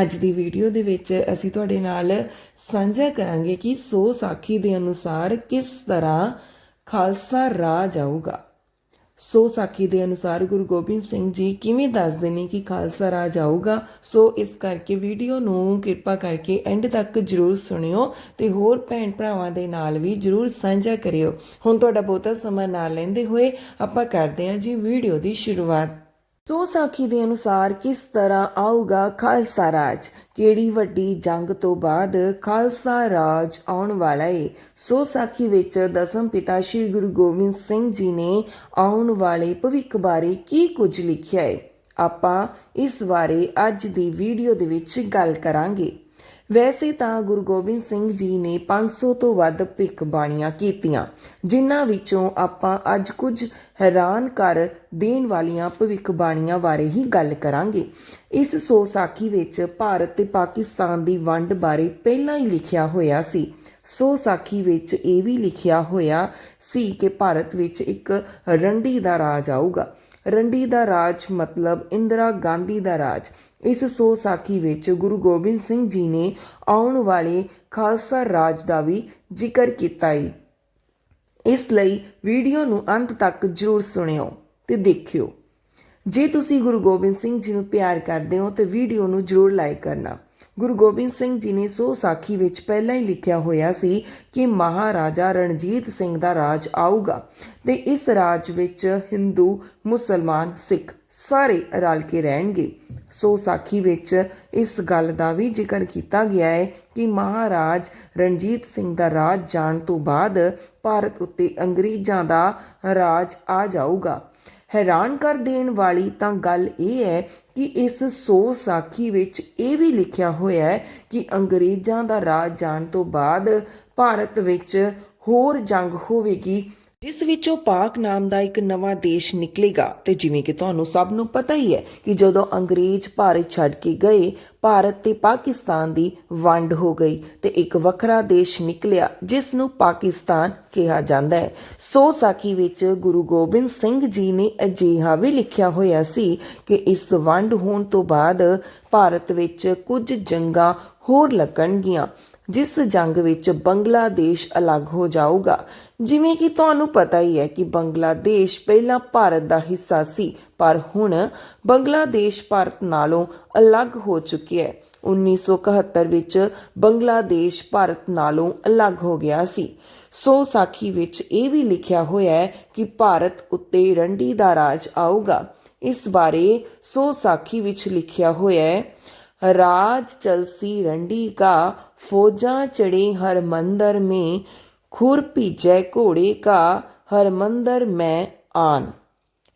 ਅੱਜ ਦੀ ਵੀਡੀਓ ਦੇ ਵਿੱਚ ਅਸੀਂ ਤੁਹਾਡੇ ਨਾਲ ਸਾਂਝਾ ਕਰਾਂਗੇ ਕਿ ਸੋ ਸਾਖੀ ਦੇ ਅਨੁਸਾਰ ਕਿਸ ਤਰ੍ਹਾਂ ਖਾਲਸਾ ਰਾਜ ਆਊਗਾ ਸੋ ਸਾਖੀ ਦੇ ਅਨੁਸਾਰ ਗੁਰੂ ਗੋਬਿੰਦ ਸਿੰਘ ਜੀ ਕਿਵੇਂ ਦੱਸਦੇ ਨੇ ਕਿ ਖਾਲਸਾ ਰਾਜ ਆਊਗਾ ਸੋ ਇਸ ਕਰਕੇ ਵੀਡੀਓ ਨੂੰ ਕਿਰਪਾ ਕਰਕੇ ਐਂਡ ਤੱਕ ਜਰੂਰ ਸੁਣਿਓ ਤੇ ਹੋਰ ਭੈਣ ਭਰਾਵਾਂ ਦੇ ਨਾਲ ਵੀ ਜਰੂਰ ਸਾਂਝਾ ਕਰਿਓ। ਹੁਣ ਤੁਹਾਡਾ ਬਹੁਤਾ ਸਮਾਂ ਨਾ ਲੈਂਦੇ ਹੋਏ ਆਪਾਂ ਕਰਦੇ ਹਾਂ ਜੀ ਵੀਡੀਓ ਦੀ ਸ਼ੁਰੂਆਤ। ਸੋ ਸਾਖੀ ਦੇ ਅਨੁਸਾਰ ਕਿਸ ਤਰ੍ਹਾਂ ਆਊਗਾ ਖਾਲਸਾ ਰਾਜ? ਕਿਹੜੀ ਵੱਡੀ ਜੰਗ ਤੋਂ ਬਾਅਦ ਖਾਲਸਾ ਰਾਜ ਆਉਣ ਵਾਲਾ ਏ? ਸੋ ਸਾਖੀ ਵਿੱਚ ਦਸਮ ਪਿਤਾ ਸ੍ਰੀ ਗੁਰੂ ਗੋਬਿੰਦ ਸਿੰਘ ਜੀ ਨੇ ਆਉਣ ਵਾਲੇ ਭਵਿੱਖ ਬਾਰੇ ਕੀ ਕੁਝ ਲਿਖਿਆ ਏ? ਆਪਾਂ ਇਸ ਬਾਰੇ ਅੱਜ ਦੀ ਵੀਡੀਓ ਦੇ ਵਿੱਚ ਗੱਲ ਕਰਾਂਗੇ। ਵੈਸੇ ਤਾਂ ਗੁਰੂ ਗੋਬਿੰਦ ਸਿੰਘ ਜੀ ਨੇ 500 ਤੋਂ ਵੱਧ ਭਿੱਖ ਬਾਣੀਆਂ ਕੀਤੀਆਂ, ਜਿਨ੍ਹਾਂ ਵਿੱਚੋਂ ਆਪਾਂ ਅੱਜ ਕੁਝ ਹੈਰਾਨ ਕਰ ਦੇਣ ਵਾਲੀਆਂ ਭਵਿੱਖ ਬਾਣੀਆਂ ਬਾਰੇ ਹੀ ਗੱਲ ਕਰਾਂਗੇ। ਇਸ ਸੋ ਸਾਖੀ ਵਿੱਚ ਭਾਰਤ ਤੇ ਪਾਕਿਸਤਾਨ ਦੀ ਵੰਡ ਬਾਰੇ ਪਹਿਲਾਂ ਹੀ ਲਿਖਿਆ ਹੋਇਆ ਸੀ। ਸੋ ਸਾਖੀ ਵਿੱਚ ਇਹ ਵੀ ਲਿਖਿਆ ਹੋਇਆ ਸੀ ਕਿ ਭਾਰਤ ਵਿੱਚ ਇੱਕ ਰੰਡੀ ਦਾ ਰਾਜ ਆਊਗਾ। ਰੰਡੀ ਦਾ ਰਾਜ ਮਤਲਬ ਇੰਦਰਾ ਗਾਂਧੀ ਦਾ ਰਾਜ। ਇਸ ਸੋ ਸਾਖੀ ਵਿੱਚ ਗੁਰੂ ਗੋਬਿੰਦ ਸਿੰਘ ਜੀ ਨੇ ਆਉਣ ਵਾਲੇ ਖਾਲਸਾ ਰਾਜ ਦਾ ਵੀ ਜ਼ਿਕਰ ਕੀਤਾ ਹੈ ਇਸ ਲਈ ਵੀਡੀਓ ਨੂੰ ਅੰਤ ਤੱਕ ਜਰੂਰ ਸੁਣਿਓ ਤੇ ਦੇਖਿਓ। ਜੇ ਤੁਸੀਂ ਗੁਰੂ ਗੋਬਿੰਦ ਸਿੰਘ ਜੀ ਨੂੰ ਪਿਆਰ ਕਰਦੇ ਹੋ ਤੇ ਵੀਡੀਓ ਨੂੰ ਜਰੂਰ ਲਾਈਕ ਕਰਨਾ। ਗੁਰੂ ਗੋਬਿੰਦ ਸਿੰਘ ਜੀ ਨੇ ਸੋ ਸਾਖੀ ਵਿੱਚ ਪਹਿਲਾਂ ਹੀ ਲਿਖਿਆ ਹੋਇਆ ਸੀ ਕਿ ਮਹਾਰਾਜਾ ਰਣਜੀਤ ਸਿੰਘ ਦਾ ਰਾਜ ਆਊਗਾ ਤੇ ਇਸ ਰਾਜ ਵਿੱਚ ਹਿੰਦੂ, ਮੁਸਲਮਾਨ, ਸਿੱਖ ਸਾਰੇ ਰਲ ਕੇ ਰਹਿਣਗੇ। ਸੋ ਸਾਖੀ ਵਿੱਚ ਇਸ ਗੱਲ ਦਾ ਵੀ ਜ਼ਿਕਰ ਕੀਤਾ ਗਿਆ ਹੈ ਕਿ ਮਹਾਰਾਜ ਰਣਜੀਤ ਸਿੰਘ ਦਾ ਰਾਜ ਜਾਣ ਤੋਂ ਬਾਅਦ ਭਾਰਤ ਉੱਤੇ ਅੰਗਰੇਜ਼ਾਂ ਦਾ ਰਾਜ ਆ ਜਾਊਗਾ। ਹੈਰਾਨ ਕਰ ਦੇਣ ਵਾਲੀ ਤਾਂ ਗੱਲ ਇਹ ਹੈ ਕਿ ਇਸ ਸੋ ਸਾਖੀ ਵਿੱਚ ਇਹ ਵੀ ਲਿਖਿਆ ਹੋਇਆ ਹੈ ਕਿ ਅੰਗਰੇਜ਼ਾਂ ਦਾ ਰਾਜ ਜਾਣ ਤੋਂ ਬਾਅਦ ਭਾਰਤ ਵਿੱਚ ਹੋਰ ਜੰਗ ਹੋਵੇਗੀ। ਜਿਸ ਵਿੱਚੋਂ ਪਾਕ ਨਾਮ ਦਾ ਇੱਕ ਨਵਾਂ ਦੇਸ਼ ਨਿਕਲੇਗਾ। ਤੇ ਜਿਵੇਂ ਕਿ ਤੁਹਾਨੂੰ ਸਭ ਨੂੰ ਪਤਾ ਹੀ ਹੈ ਕਿ ਜਦੋਂ ਅੰਗਰੇਜ਼ ਭਾਰਤ ਛੱਡ ਕੇ ਗਏ, ਭਾਰਤ ਤੇ ਪਾਕਿਸਤਾਨ ਦੀ ਵੰਡ ਹੋ ਗਈ ਤੇ ਇੱਕ ਵੱਖਰਾ ਦੇਸ਼ ਨਿਕਲਿਆ, ਜਿਸ ਨੂੰ ਪਾਕਿਸਤਾਨ ਕਿਹਾ ਜਾਂਦਾ ਹੈ। ਸੋ ਸਾਖੀ ਵਿੱਚ ਗੁਰੂ ਗੋਬਿੰਦ ਸਿੰਘ ਜੀ ਨੇ ਅਜਿਹਾ ਵੀ ਲਿਖਿਆ ਹੋਇਆ ਸੀ ਕਿ ਇਸ ਵੰਡ ਹੋਣ ਤੋਂ ਬਾਅਦ ਭਾਰਤ ਵਿੱਚ ਕੁਝ ਜੰਗਾਂ ਹੋਰ ਲੱਗਣਗੀਆਂ। ਜਿਸ ਜੰਗ ਵਿੱਚ ਬੰਗਲਾਦੇਸ਼ ਅਲੱਗ ਹੋ ਜਾਊਗਾ। ਜਿਵੇਂ ਕਿ ਤੁਹਾਨੂੰ ਪਤਾ ਹੀ ਹੈ ਕਿ ਬੰਗਲਾਦੇਸ਼ ਪਹਿਲਾਂ ਭਾਰਤ ਦਾ ਹਿੱਸਾ ਸੀ, ਪਰ ਹੁਣ ਬੰਗਲਾਦੇਸ਼ ਭਾਰਤ ਨਾਲੋਂ ਅਲੱਗ ਹੋ ਚੁੱਕਿਆ ਹੈ। 1971 ਵਿੱਚ ਬੰਗਲਾਦੇਸ਼ ਭਾਰਤ ਨਾਲੋਂ ਅਲੱਗ ਹੋ ਗਿਆ ਸੀ। ਸੋ ਸਾਖੀ ਵਿੱਚ ਇਹ ਵੀ ਲਿਖਿਆ ਹੋਇਆ ਹੈ ਕਿ ਭਾਰਤ ਉੱਤੇ ਰੰਡੀ ਦਾ ਰਾਜ ਆਊਗਾ। ਇਸ ਬਾਰੇ ਸੋ ਸਾਖੀ ਵਿੱਚ ਲਿਖਿਆ ਹੋਇਆ ਹੈ ਰਾਜ ਚਲਸੀ ਰੰਡੀ ਕਾ ਫੌਜਾਂ ਚੜੇ ਹਰ ਮੰਦਰ में खुर ਭੀਜੈ ਘੋੜੇ ਕਾ ਹਰ ਮੰਦਰ ਮੈਂ ਆਨ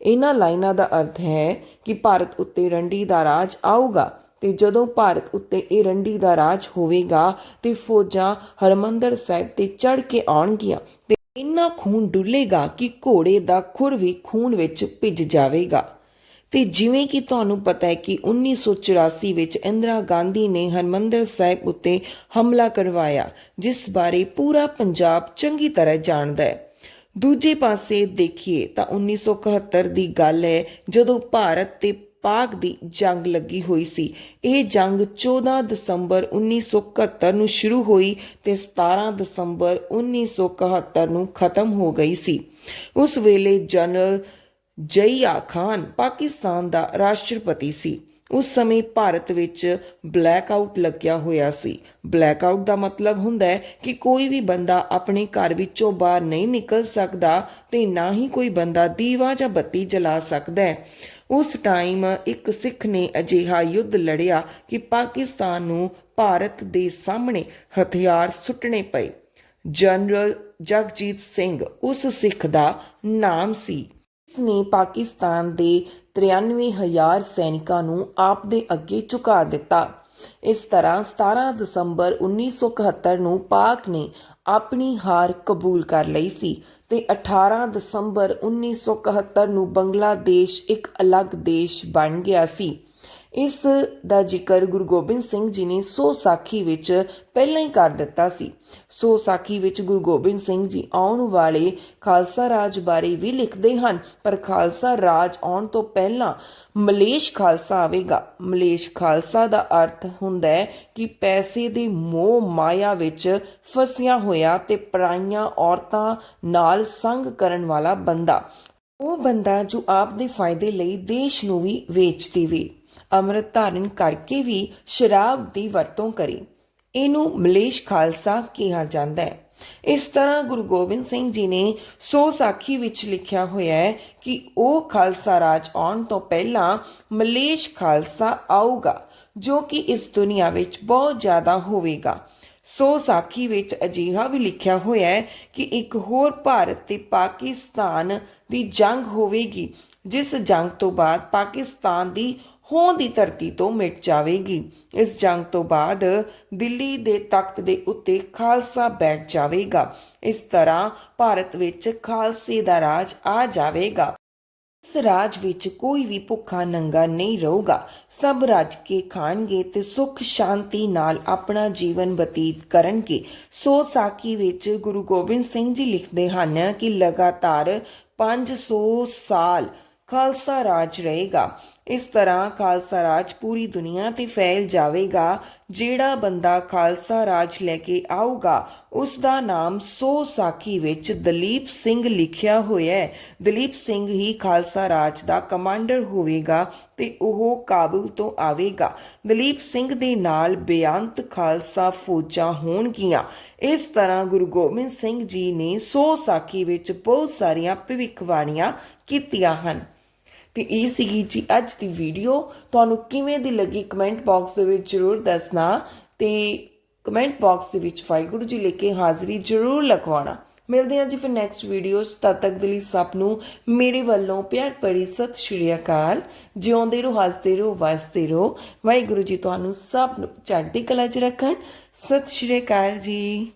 ਇਹਨਾਂ ਲਾਈਨਾਂ ਦਾ ਅਰਥ ਹੈ ਕਿ ਭਾਰਤ ਉੱਤੇ ਰੰਡੀ ਦਾ ਰਾਜ ਆਊਗਾ ਤੇ ਜਦੋਂ ਭਾਰਤ ਉੱਤੇ ਇਹ ਰੰਡੀ ਦਾ ਰਾਜ ਹੋਵੇਗਾ ਤੇ ਫੌਜਾਂ ਹਰਮੰਦਰ ਸਾਹਿਬ ਤੇ ਚੜ ਕੇ ਆਉਣਗੀਆਂ ਤੇ ਇੰਨਾ ਖੂਨ ਡੁੱਲੇਗਾ ਕਿ ਘੋੜੇ ਦਾ ਖੁਰ ਵੀ ਖੂਨ ਵਿੱਚ ਭਿੱਜ ਜਾਵੇਗਾ ਤੇ ਜਿਵੇਂ ਕਿ ਤੁਹਾਨੂੰ ਪਤਾ ਹੈ ਕਿ 1984 ਵਿੱਚ ਇੰਦਰਾ ਗਾਂਧੀ ਨੇ ਹਰਮੰਦਰ ਸਾਹਿਬ ਉੱਤੇ ਹਮਲਾ ਕਰਵਾਇਆ, ਜਿਸ ਬਾਰੇ ਪੂਰਾ ਪੰਜਾਬ ਚੰਗੀ ਤਰ੍ਹਾਂ ਜਾਣਦਾ ਹੈ। ਦੂਜੇ ਪਾਸੇ ਦੇਖੀਏ ਤਾਂ 1971 ਦੀ ਗੱਲ ਹੈ, ਜਦੋਂ ਭਾਰਤ ਤੇ ਪਾਕ ਦੀ ਜੰਗ ਲੱਗੀ ਹੋਈ ਸੀ। ਇਹ ਜੰਗ 14 ਦਸੰਬਰ 1971 ਨੂੰ ਸ਼ੁਰੂ ਹੋਈ ਤੇ 17 ਦਸੰਬਰ 1971 ਨੂੰ ਖਤਮ ਹੋ ਗਈ ਸੀ। ਉਸ ਵੇਲੇ ਜਨਰਲ ਜਈਆ ਖਾਨ ਪਾਕਿਸਤਾਨ ਦਾ ਰਾਸ਼ਟਰਪਤੀ ਸੀ। ਉਸ ਸਮੇਂ ਭਾਰਤ ਵਿੱਚ ਬਲੈਕ ਆਊਟ ਲੱਗਿਆ ਹੋਇਆ ਸੀ। ਬਲੈਕ ਆਊਟ ਦਾ ਮਤਲਬ ਹੁੰਦਾ ਹੈ ਕਿ ਕੋਈ ਵੀ ਬੰਦਾ ਆਪਣੇ ਘਰ ਵਿੱਚੋਂ ਬਾਹਰ ਨਹੀਂ ਨਿਕਲ ਸਕਦਾ ਤੇ ਨਾ ਹੀ ਕੋਈ ਬੰਦਾ ਦੀਵਾ ਜਾਂ ਬੱਤੀ ਜਲਾ ਸਕਦਾ ਹੈ। ਉਸ ਟਾਈਮ ਇੱਕ ਸਿੱਖ ਨੇ ਅਜਿਹਾ ਯੁੱਧ ਲੜਿਆ ਕਿ ਪਾਕਿਸਤਾਨ ਨੂੰ ਭਾਰਤ ਦੇ ਸਾਹਮਣੇ ਹਥਿਆਰ ਸੁੱਟਣੇ ਪਏ। ਜਨਰਲ ਜਗਜੀਤ ਸਿੰਘ ਉਸ ਸਿੱਖ ਦਾ ਨਾਮ ਸੀ। ਇਸ ਨੇ ਪਾਕਿਸਤਾਨ ਦੇ 93000 ਸੈਨਿਕਾਂ ਨੂੰ ਆਪ ਦੇ ਅੱਗੇ ਝੁਕਾ ਦਿੱਤਾ। ਇਸ ਤਰ੍ਹਾਂ 17 ਦਸੰਬਰ 1971 ਨੂੰ ਪਾਕ ਨੇ ਆਪਣੀ ਹਾਰ ਕਬੂਲ ਕਰ ਲਈ ਸੀ ਤੇ 18 ਦਸੰਬਰ 1971 ਨੂੰ ਬੰਗਲਾਦੇਸ਼ ਇੱਕ ਅਲੱਗ ਦੇਸ਼ ਬਣ ਗਿਆ ਸੀ। ਇਸ ਦਾ ਜ਼ਿਕਰ ਗੁਰੂ ਗੋਬਿੰਦ ਸਿੰਘ ਜੀ ਨੇ ਸੋ ਸਾਖੀ ਵਿੱਚ ਪਹਿਲਾਂ ਹੀ ਕਰ ਦਿੱਤਾ ਸੀ। ਸੋ ਸਾਖੀ ਵਿੱਚ ਗੁਰੂ ਗੋਬਿੰਦ ਸਿੰਘ ਜੀ ਆਉਣ ਵਾਲੇ ਖਾਲਸਾ ਰਾਜ ਬਾਰੇ ਵੀ ਲਿਖਦੇ ਹਨ, ਪਰ ਖਾਲਸਾ ਰਾਜ ਆਉਣ ਤੋਂ ਪਹਿਲਾਂ ਮਲੇਸ਼ ਖਾਲਸਾ ਆਵੇਗਾ। ਮਲੇਸ਼ ਖਾਲਸਾ ਦਾ ਅਰਥ ਹੁੰਦਾ ਹੈ ਕਿ ਪੈਸੇ ਦੇ ਮੋਹ ਮਾਇਆ ਵਿੱਚ ਫਸਿਆ ਹੋਇਆ ਤੇ ਪਰਾਈਆਂ ਔਰਤਾਂ ਨਾਲ ਸੰਗ ਕਰਨ ਵਾਲਾ ਬੰਦਾ। ਉਹ ਬੰਦਾ ਜੋ ਆਪ ਦੇ ਫਾਇਦੇ ਲਈ ਦੇਸ਼ ਨੂੰ ਵੀ ਵੇਚ ਦੇਵੇ। ਅੰਮ੍ਰਿਤ ਧਾਰਨ ਕਰਕੇ ਵੀ ਸ਼ਰਾਬ ਦੀ ਵਰਤੋਂ ਕਰੇ। ਇਹਨੂੰ ਮਲੇਸ਼ ਖਾਲਸਾ ਕਿਹਾ ਜਾਂਦਾ ਹੈ। ਇਸ ਤਰ੍ਹਾਂ ਗੁਰੂ ਗੋਬਿੰਦ ਸਿੰਘ ਜੀ ਨੇ ਸੋ ਸਾਖੀ ਵਿੱਚ ਲਿਖਿਆ ਹੋਇਆ ਹੈ ਕਿ ਉਹ ਖਾਲਸਾ ਰਾਜ ਆਉਣ ਤੋਂ ਪਹਿਲਾਂ ਮਲੇਸ਼ ਖਾਲਸਾ ਆਊਗਾ, ਜੋ ਕਿ ਇਸ ਦੁਨੀਆ ਵਿੱਚ ਬਹੁਤ ਜ਼ਿਆਦਾ ਹੋਵੇਗਾ। ਸੋ ਸਾਖੀ ਵਿੱਚ ਅਜਿਹਾ ਵੀ ਲਿਖਿਆ ਹੋਇਆ ਹੈ ਕਿ ਇੱਕ ਹੋਰ ਭਾਰਤ ਤੇ ਪਾਕਿਸਤਾਨ ਦੀ ਜੰਗ ਹੋਵੇਗੀ, ਜਿਸ ਜੰਗ ਤੋਂ ਬਾਅਦ ਪਾਕਿਸਤਾਨ ਦੀ ਹੋਂ ਦੀ ਧਰਤੀ ਤੋਂ ਮਿਟ ਜਾਵੇਗੀ। ਇਸ ਜੰਗ ਤੋਂ ਬਾਅਦ ਦਿੱਲੀ ਦੇ ਤਖਤ ਦੇ ਉੱਤੇ ਖਾਲਸਾ ਬੈਠ ਜਾਵੇਗਾ। ਇਸ ਤਰ੍ਹਾਂ ਭਾਰਤ ਵਿੱਚ ਖਾਲਸੇ ਦਾ ਰਾਜ ਆ ਜਾਵੇਗਾ। ਇਸ ਰਾਜ ਵਿੱਚ ਕੋਈ ਵੀ ਭੁੱਖਾ ਨੰਗਾ ਨਹੀਂ ਰਹੂਗਾ। ਸਭ ਰੱਜ ਕੇ ਖਾਣਗੇ ਤੇ ਸੁੱਖ ਸ਼ਾਂਤੀ ਨਾਲ ਆਪਣਾ ਜੀਵਨ ਬਤੀਤ ਕਰਨਗੇ। ਸੋ ਸਾਕੀ ਵਿੱਚ ਗੁਰੂ ਗੋਬਿੰਦ ਸਿੰਘ ਜੀ ਲਿਖਦੇ ਹਨ ਕਿ ਲਗਾਤਾਰ 500 ਸਾਲ ਖਾਲਸਾ ਰਾਜ ਰਹੇਗਾ। ਇਸ ਤਰ੍ਹਾਂ ਖਾਲਸਾ ਰਾਜ ਪੂਰੀ ਦੁਨੀਆ ਤੇ ਫੈਲ ਜਾਵੇਗਾ, ਜਿਹੜਾ ਬੰਦਾ ਖਾਲਸਾ ਰਾਜ ਲੈ ਕੇ ਆਊਗਾ ਉਸ ਦਾ ਨਾਮ ਸੋ ਸਾਖੀ ਵਿੱਚ ਦਲੀਪ ਸਿੰਘ ਲਿਖਿਆ ਹੋਇਆ ਹੈ। ਦਲੀਪ ਸਿੰਘ ਹੀ ਖਾਲਸਾ ਰਾਜ ਦਾ ਕਮਾਂਡਰ ਹੋਵੇਗਾ ਤੇ ਉਹ ਕਾਬੁਲ ਤੋਂ ਆਵੇਗਾ। ਦਲੀਪ ਸਿੰਘ ਦੇ ਨਾਲ ਬੇਅੰਤ ਖਾਲਸਾ ਫੌਜਾਂ ਹੋਣਗੀਆਂ। ਇਸ ਤਰ੍ਹਾਂ ਗੁਰੂ ਗੋਬਿੰਦ ਸਿੰਘ ਜੀ ਨੇ ਸੋ ਸਾਖੀ ਵਿੱਚ ਬਹੁਤ ਸਾਰੀਆਂ ਭਵਿੱਖਬਾਣੀਆਂ ਕੀਤੀਆਂ ਹਨ। ਤੇ ਇਹ ਸੀਗੀ ਜੀ ਅੱਜ ਦੀ ਵੀਡੀਓ। ਤੁਹਾਨੂੰ ਕਿਵੇਂ ਦੀ ਲੱਗੀ ਕਮੈਂਟ ਬਾਕਸ ਦੇ ਵਿੱਚ ਜ਼ਰੂਰ ਦੱਸਣਾ ਤੇ ਕਮੈਂਟ ਬਾਕਸ ਦੇ ਵਿੱਚ ਵਾਹਿਗੁਰੂ ਜੀ ਲੈ ਕੇ ਹਾਜ਼ਰੀ ਜ਼ਰੂਰ ਲਗਵਾਉਣਾ। ਮਿਲਦੇ ਹਾਂ ਜੀ ਫਿਰ ਨੈਕਸਟ ਵੀਡੀਓ 'ਚ। ਤਦ ਤੱਕ ਦੇ ਲਈ ਸਭ ਨੂੰ ਮੇਰੇ ਵੱਲੋਂ ਪਿਆਰ ਭਰੀ ਸਤਿ ਸ਼੍ਰੀ ਅਕਾਲ। ਜਿਉਂਦੇ ਰਹੋ, ਹੱਸਦੇ ਰਹੋ, ਵਸਦੇ ਰਹੋ। ਵਾਹਿਗੁਰੂ ਜੀ ਤੁਹਾਨੂੰ ਸਭ ਨੂੰ ਚੜ੍ਹਦੀ ਕਲਾ 'ਚ ਰੱਖਣ। ਸਤਿ ਸ਼੍ਰੀ ਅਕਾਲ ਜੀ।